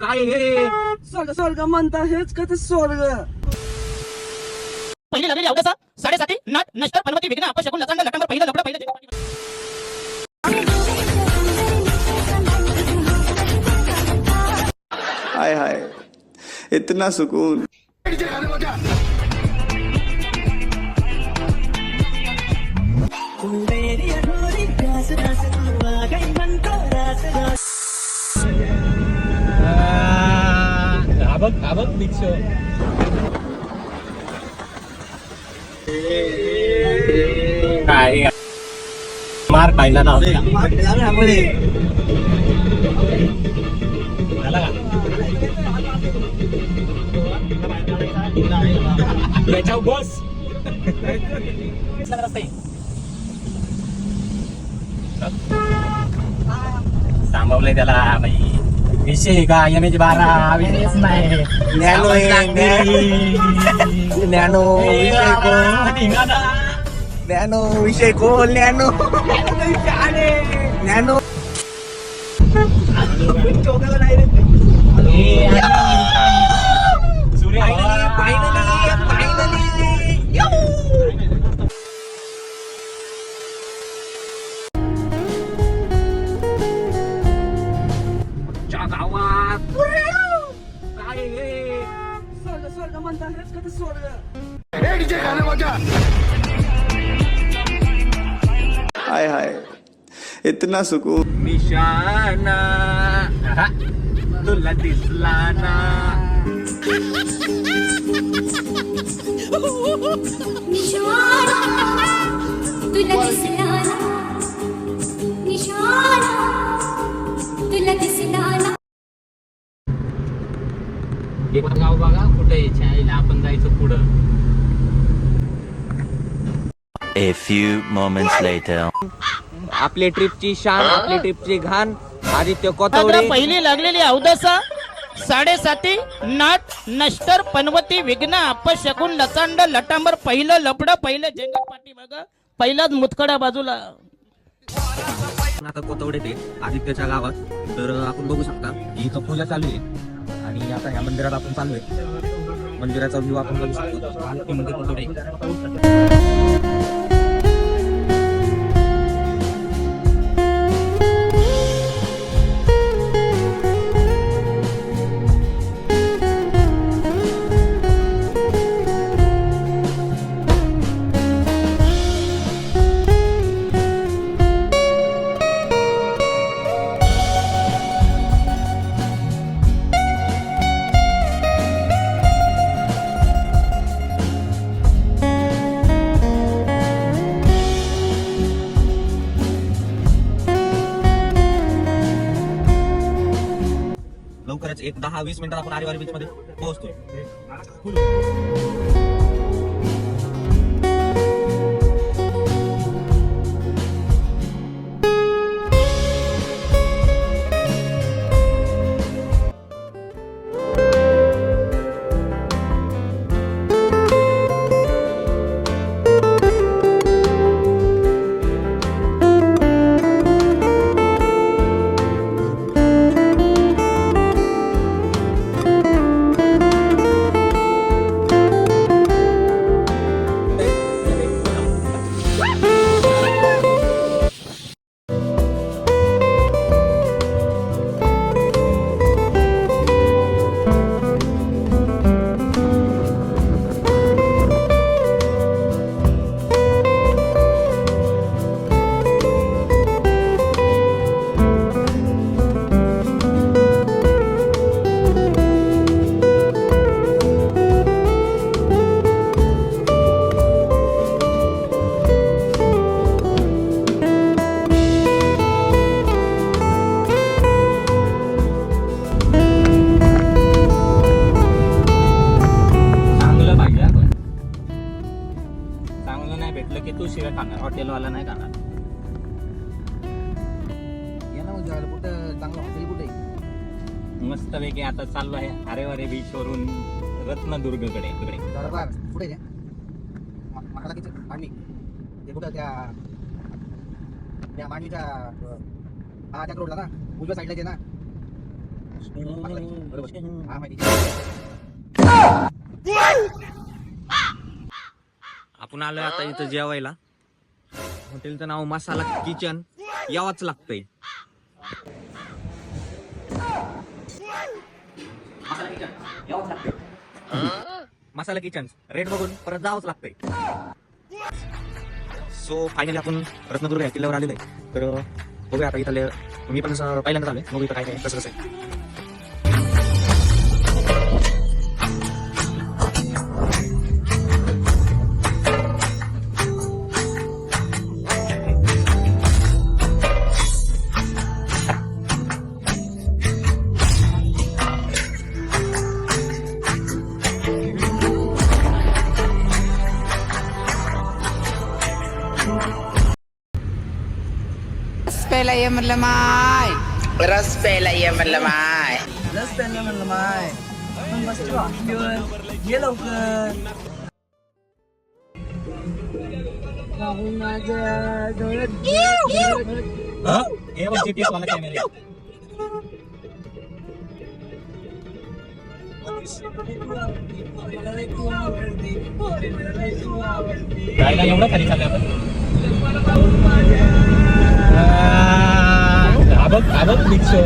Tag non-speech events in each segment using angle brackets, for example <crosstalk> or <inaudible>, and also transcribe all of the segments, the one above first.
काय हे? स्वर्ग स्वर्ग म्हणता हेच का ते स्वर्ग? पहिले लागलेली अवदसा साडेसाती नाट नष्टर पनवती विघ्न अपशकुन लचांड लटांबर पहिलं लपडं पहिलं हाय हाय. इतना सुकून. बघ हा बघ दीक्षो काय? मार पाहिला ना त्याच्यावर बस. थांबवलंय त्याला बाई. විශේගායන ජබාරාවිස් නෑ නෑනෝ නෑනෝ නෑනෝ විශේකෝ නෑනෝ. නෑනෝ. චෝකල නයිරේ ඒ සූර්යා हाय हाय. इतना सुकून. निशाना. तुला दिसला ना. तुला दिसला ना. निशाणा तुला दिसला ना. हे पण गाव बघा कुठे यायला आपण जायचं पुढं. A few moments later. आपल्या ट्रिपची शान आपल्या ट्रिपची घाण. आदित्य अगं कोथवडे पहिली लागलेली अवदसा साडेसाती नाट नष्टर पनवती विघ्न अपशकुन लचांड लटांबर पहिलं लपडं पहिलं जंगपाटी बघ पहिलाच मुतखडा बाजूला. आता कोथवडे ते आदित्यच्या गावात. तर आपण बघू शकता की इथं पूजा चालू आहे. आणि आता या मंदिरात आपण चाललोय. मंदिराचा व्ह्यू आपण बघू शकतो. दहा वीस मिनिटात आपण आरेवारी बीच मध्ये पोहोचतोय. खाणार. हॉटेलवाला नाही खाणार कुठं चांगलं हॉटेल कुठे? मस्त पैकी आता चाललो आहे अरेवारे बीच वरून रत्नदुर्गकडे इकडे. दरबार कुठे मला किती मांडवी ते कुठं त्या त्या मांडवीच्या हा त्या रोडला ना उजव्या साईडला ते ना. आपण आलोय आता इथं जेवायला. हॉटेलचं नाव मसाला किचन यावंच लागतंय. मसाला किचन रेट बघून परत जावंच लागतंय. सो फायनली आपण रत्नदुर्ग या किल्ल्यावर आलेलो आहे. तर बघूया आता इथले मी पण पहिल्यांदा आलोय. बघू इथं काय काय कसं कसं आहे. ये लवकर. बाबू माझ्या डोळ्यात हे? बघ GPS वाला कॅमेरा जायला एवढं खाली चाललं आपण हा बघ हा बघ रिक्षो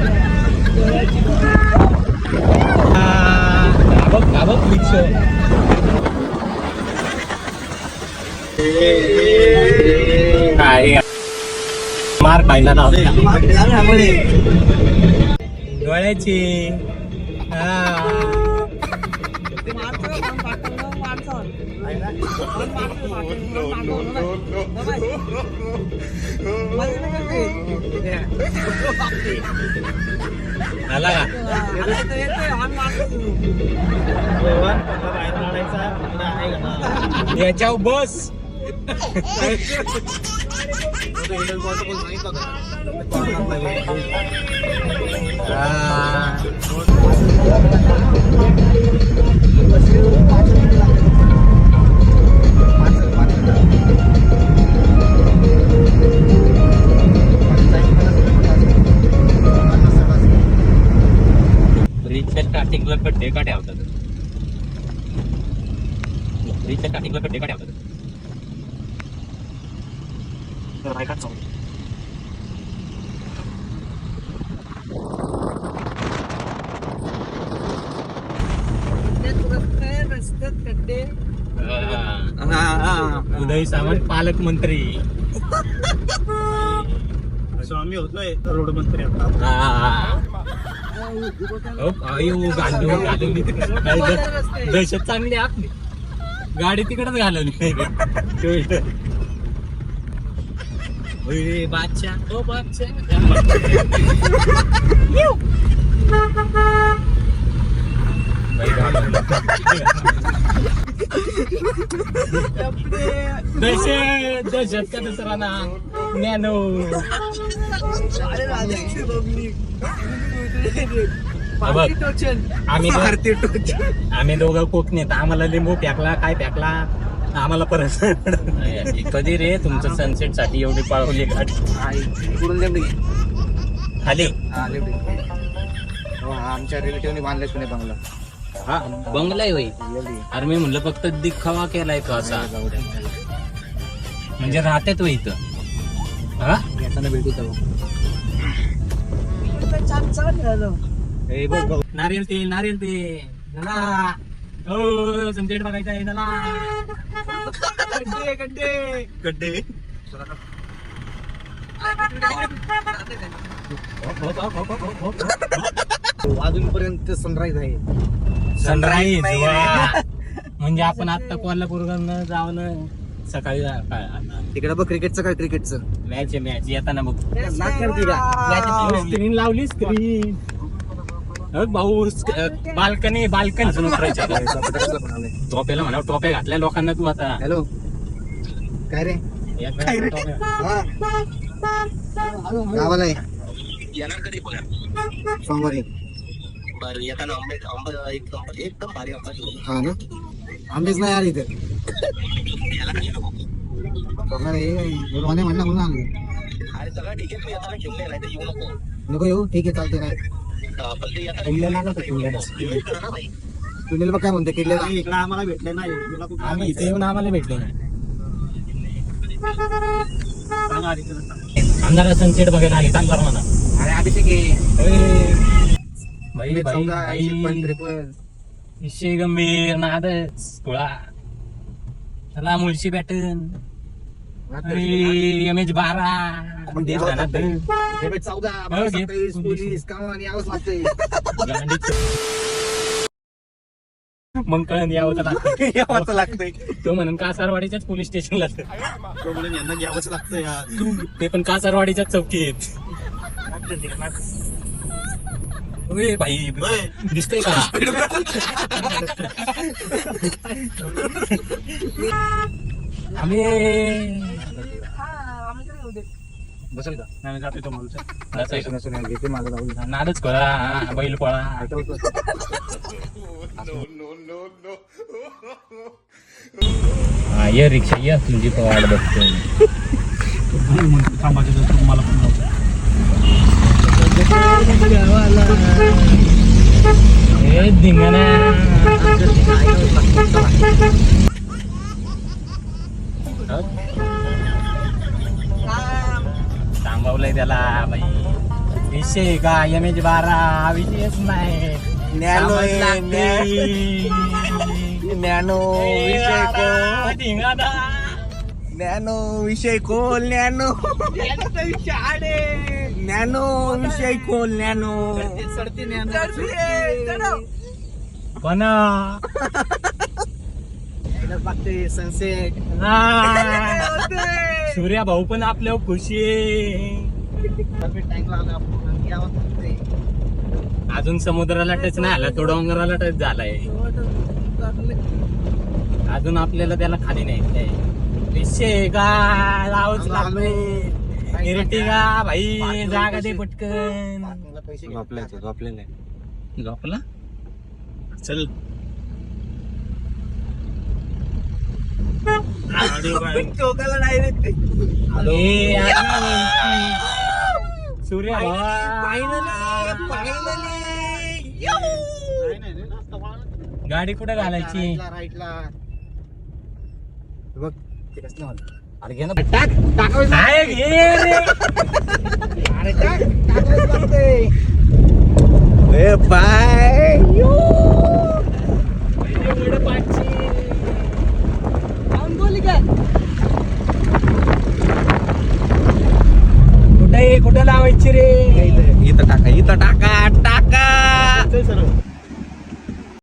हा बघ हा बघ रिक्षो काय मार खायला ना डोळ्याची आला का याच्यावर बस हा. खड्डे उदय सामंत पालकमंत्री स्वामी होतोय रोड मंत्री दहशत चांगली आपली. गाडी तिकडेच घालवली. ओय, बादशाह. <laughs> ओ दहशत दहशत का दुसरा ना आम्ही आम्ही दोघं कोकणीत आम्हाला लिंबू फेकला काय फेकला आम्हाला परत कधी रे तुमचं सनसेटसाठी एवढी पाळवली गाडी खाली. आमच्या रिलेटिव्हने बांधले पुणे बंगला. हा बंगला आहे होय अरे मी म्हणलं फक्त दिखावा केलाय का असा. म्हणजे राहतात होय इथं. हा? येताना भेटू बघ. नारियल तेल नारियल तेल. नला. हो सनसेट बघायचा आहे नला. गड्डे गड्डे. गड्डे. अजूनपर्यंत सनराईज आहे. सनराईज <laughs> म्हणजे आपण आता कोल्हापूर जाऊन सकाळी तिकडे बघ क्रिकेटचं काय क्रिकेटचं मॅच मॅच येताना बघ. स्क्रीन लावली स्क्रीन भाऊ बाल्कनी बाल्कनी. <laughs> टोप्याला म्हणा टोप्या घातल्या लोकांना तू आता. हॅलो. काय रे? टोप्या- गावाला आहे सोमवारी. हा ना आंबेच नाही आले इथे बघा रे, गुरुवाने म्हणला म्हणून आलो नको येऊ ठीक आहे चालते काय सुनील बघ काय म्हणते किल्ल्याला इकडे आम्हाला भेटले नाही तुला कुठं आम्ही इथे येऊन आम्हाला भेटले नाही अंधारा सनसेट बघायला आली चांगला म्हणा अरे अभिषेक विषय गंभीर नादच पुळा चला मुळशी बॅटन एम एच बारा चौदा पोलीस कामाला यावंच लागतंय मग कळण यावं तर लागतं यावंच लागतंय तो म्हणून कासारवाडीच्याच पोलीस स्टेशनला तो म्हणून यांना यावंच लागतंय यार. ते पण कासारवाडीच्याच चौकीत ओय भाई दिसतंय का? आम्ही बसेल का? नाही जाते तो माणूस सुनील, सुनील, घेते माझं जाऊ. नादच पळा बैल पळा. हा ये रिक्षा ये तुझी वाट बघतो ए धिंगाणा थांबवलंय त्याला बाई विषय का एम एच बारा विषयच नाही नॅनो आहे, समज लागते. नॅनो विषय धिंगाणा नॅनो विषय खोल नॅनो विषय खोल नॅनो पण बघते सनसेट सूर्या भाऊ पण आपल्यावर खुशी अजून समुद्राला टच नाही आला तो डोंगराला टच झालाय. अजून आपल्याला त्याला खाली नाही विषय का लावच लागलोय इरटिगा भाई जागा दे पटकन. झोपला चल. डायरेक्ट <laughs> <laughs> सूर्या गाडी कुठे घालायची? राईटला बघ ते कसलं म्हणलं. अरे घे ना. टाक टाक घे रे. अरे टाक टाकलंच लागतंय. ए बाय. पाचशे. कुठे कुठे लावायची रे? इथं टाका इथं टाका टाका.